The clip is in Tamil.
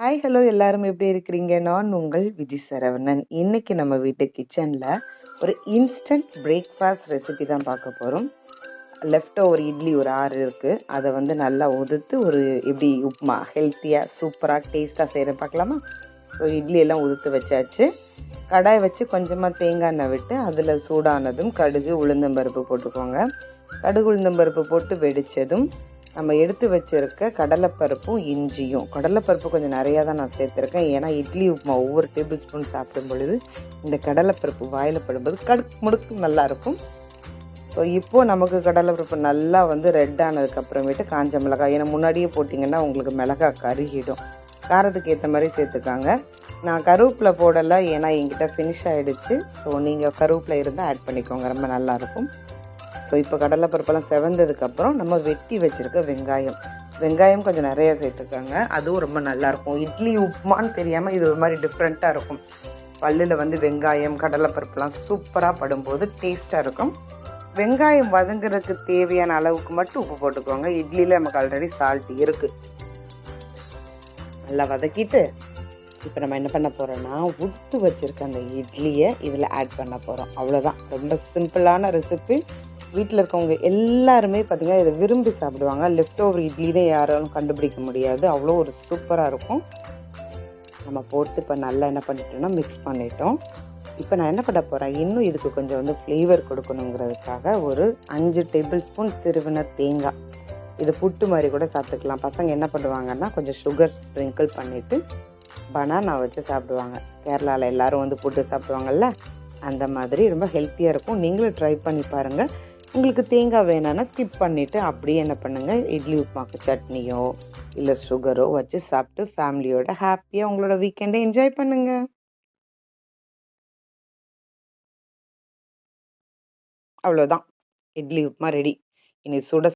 ஹாய் ஹலோ எல்லாரும் எப்படி இருக்கிறீங்க? நான் உங்கள் விஜய் சரவணன். இன்னைக்கு நம்ம வீட்டு கிச்சனில் ஒரு இன்ஸ்டன்ட் பிரேக்ஃபாஸ்ட் ரெசிபி தான் பார்க்க போகிறோம் லெஃப்ட் ஓவர் இட்லி ஒரு ஆறு இருக்குது அதை வந்து நல்லா உதுத்து ஒரு எப்படி உப்புமா ஹெல்த்தியாக சூப்பராக டேஸ்ட்டாக செய்கிறேன் பார்க்கலாமா? ஸோ இட்லி எல்லாம் உதுத்து வச்சாச்சு. கடாய் வச்சு கொஞ்சமாக தேங்காய் எண்ணெய் விட்டு அதில் சூடானதும் கடுகு உளுந்தம்பருப்பு போட்டுக்கோங்க. கடுகு உளுந்தம்பருப்பு போட்டு வெடித்ததும் நம்ம எடுத்து வச்சிருக்க கடலைப்பருப்பும் இஞ்சியும். கடலைப்பருப்பு கொஞ்சம் நிறையா தான் நான் சேர்த்துருக்கேன். ஏன்னா இட்லி உப்புமா ஒவ்வொரு டேபிள் ஸ்பூன் சாப்பிடும் பொழுது இந்த கடலைப்பருப்பு வாயில் படும்போது கடுக்கு முடுக்கு நல்லாயிருக்கும் ஸோ இப்போது நமக்கு கடலைப்பருப்பு நல்லா வந்து ரெட் ஆனதுக்கப்புறமேட்டு காஞ்ச மிளகாய். ஏன்னா முன்னாடியே போட்டிங்கன்னா உங்களுக்கு மிளகாய் கருகிடும். காரத்துக்கு ஏற்ற மாதிரி சேர்த்துக்காங்க. நான் கருவேப்பிலை போடலை. ஏன்னா என்கிட்ட ஃபினிஷ் ஆகிடுச்சு ஸோ நீங்கள் கருவேப்பிலை இருந்தால் ஆட் பண்ணிக்கோங்க. ரொம்ப நல்லாயிருக்கும் ஸோ இப்போ கடலைப்பருப்பெல்லாம் செவந்ததுக்கப்புறம் நம்ம வெட்டி வச்சுருக்க வெங்காயம். வெங்காயம் கொஞ்சம் நிறைய சேர்த்துக்கோங்க. அதுவும் ரொம்ப நல்லாயிருக்கும். இட்லி உப்புமான்னு தெரியாமல் இது ஒரு மாதிரி டிஃப்ரெண்ட்டாக இருக்கும். பல்லில் வந்து வெங்காயம் கடலைப்பருப்புலாம் சூப்பராக படும்போது டேஸ்ட்டாக இருக்கும். வெங்காயம் வதங்குறதுக்கு தேவையான அளவுக்கு மட்டும் உப்பு போட்டுக்கோங்க. இட்லியில் நமக்கு ஆல்ரெடி சால்ட் இருக்குது நல்லா வதக்கிட்டு இப்போ நம்ம என்ன பண்ண போகிறோன்னா உத்து வச்சுருக்க அந்த இட்லியை இதில் ஆட் பண்ண போகிறோம் அவ்வளோதான் ரொம்ப சிம்பிளான ரெசிபி வீட்டில் இருக்கவங்க எல்லாருமே பார்த்திங்கன்னா இதை விரும்பி சாப்பிடுவாங்க. லெஃப்ட் ஓவர் இட்லினே யாராலும் கண்டுபிடிக்க முடியாது. அவ்வளோ ஒரு சூப்பராக இருக்கும். நம்ம போட்டு இப்போ நல்லா என்ன பண்ணிட்டோம்னா மிக்ஸ் பண்ணிட்டோம். இப்போ நான் என்ன பண்ண போகிறேன் இன்னும் இதுக்கு கொஞ்சம் வந்து ஃப்ளேவர் கொடுக்கணுங்கிறதுக்காக ஒரு அஞ்சு டேபிள் ஸ்பூன் திருவின தேங்காய். இது புட்டு மாதிரி கூட சாப்பிட்டுக்கலாம். பசங்க என்ன பண்ணுவாங்கன்னா கொஞ்சம் சுகர் ஸ்ப்ரிங்கிள் பண்ணிவிட்டு பனானா வச்சு சாப்பிடுவாங்க. கேரளாவில் எல்லாரும் வந்து புட்டு சாப்பிடுவாங்கல்ல? அந்த மாதிரி ரொம்ப ஹெல்த்தியாக இருக்கும். நீங்களும் ட்ரை பண்ணி பாருங்கள் உங்களுக்கு தேங்காய் வேணான்னா ஸ்கிப் பண்ணிவிட்டு அப்படியே என்ன பண்ணுங்கள் இட்லி உப்புமாக்கு சட்னியோ இல்லை சுகரோ வச்சு சாப்பிட்டு ஃபேமிலியோட ஹாப்பியாக உங்களோட வீக்கெண்டை என்ஜாய் பண்ணுங்கள் அவ்வளோதான் இட்லி உப்புமா ரெடி இனி சுட